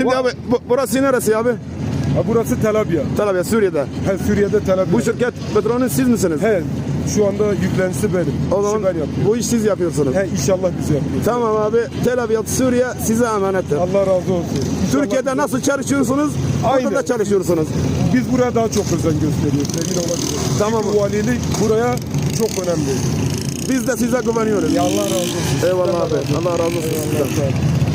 Şimdi abi bu, burası neresi abi? Ha, burası Tel Aviv. Tel Aviv Suriye'de. He, Suriye'de Tel Aviv. Bu şirket patronun siz misiniz? He, şu anda yüklenicisi benim. O zaman ben yapıyorum. bu iş siz yapıyorsunuz. He, inşallah biz yapıyoruz. Tamam abi. Tel Aviv Suriye size emanettir. Allah razı olsun. İnşallah Türkiye'de nasıl çalışıyorsunuz? Orada Aynen. da çalışıyorsunuz. Biz buraya daha çok özen gösteriyoruz. Emin olabilirsiniz. Tamam. Çünkü valilik buraya çok önemli. Biz de size güveniyoruz. Ya Allah razı olsun. Eyvallah abi. Allah razı olsun. Allah. Eyvallah, sağ olun.